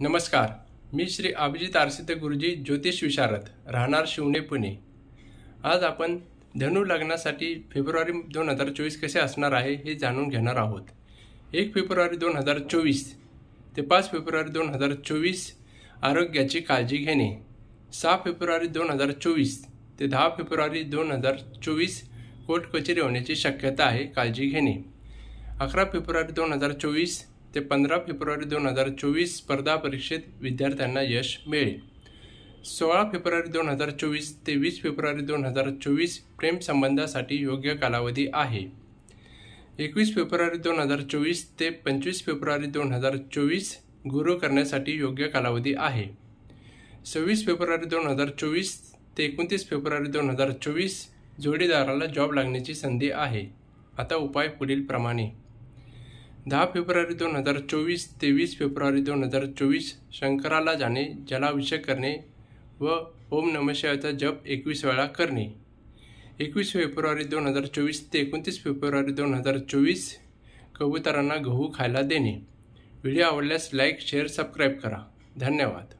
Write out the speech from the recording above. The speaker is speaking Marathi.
नमस्कार. मी श्री अभिजित आरसिते गुरुजी ज्योतिष विशारद राहणार शिवणे पुणे. आज आपण धनु लग्नासाठी फेब्रुवारी दोन हजार चोवीस कसे असणार आहे हे जाणून घेणार आहोत. एक फेब्रुवारी दोन हजार चोवीस ते पाच फेब्रुवारी दोन हजार चोवीस आरोग्याची काळजी घेणे. सहा फेब्रुवारी दोन हजार चोवीस ते दहा फेब्रुवारी दोन हजार चोवीस कोर्ट कचेरी होण्याची शक्यता आहे काळजी घेणे. अकरा फेब्रुवारी दोन हजार चोवीस ते पंधरा फेब्रुवारी दोन हजार चोवीस स्पर्धा परीक्षेत विद्यार्थ्यांना यश मिळेल. सोळा फेब्रुवारी दोन हजार चोवीस ते वीस फेब्रुवारी दोन हजार चोवीस प्रेमसंबंधासाठी योग्य कालावधी आहे. एकवीस फेब्रुवारी दोन हजार चोवीस ते पंचवीस फेब्रुवारी दोन हजार चोवीस गुरु करण्यासाठी योग्य कालावधी आहे. सव्वीस फेब्रुवारी दोन हजार चोवीस ते एकोणतीस फेब्रुवारी दोन हजार चोवीस जोडीदाराला जॉब लागण्याची संधी आहे. आता उपाय पुढीलप्रमाणे. दहा फेब्रुवारी दोन हजार चोवीस ते वीस फेब्रुवारी दोन हजार चोवीस शंकराला जाणे जलाभिषेक करणे व ओम नमशिवायचा जप एकवीस वेळा करणे. एकवीस फेब्रुवारी दोन हजार चोवीस ते एकोणतीस फेब्रुवारी दोन हजार चोवीस कबुतरांना गहू खायला देणे. व्हिडिओ आवडल्यास लाईक शेअर सबस्क्राईब करा. धन्यवाद.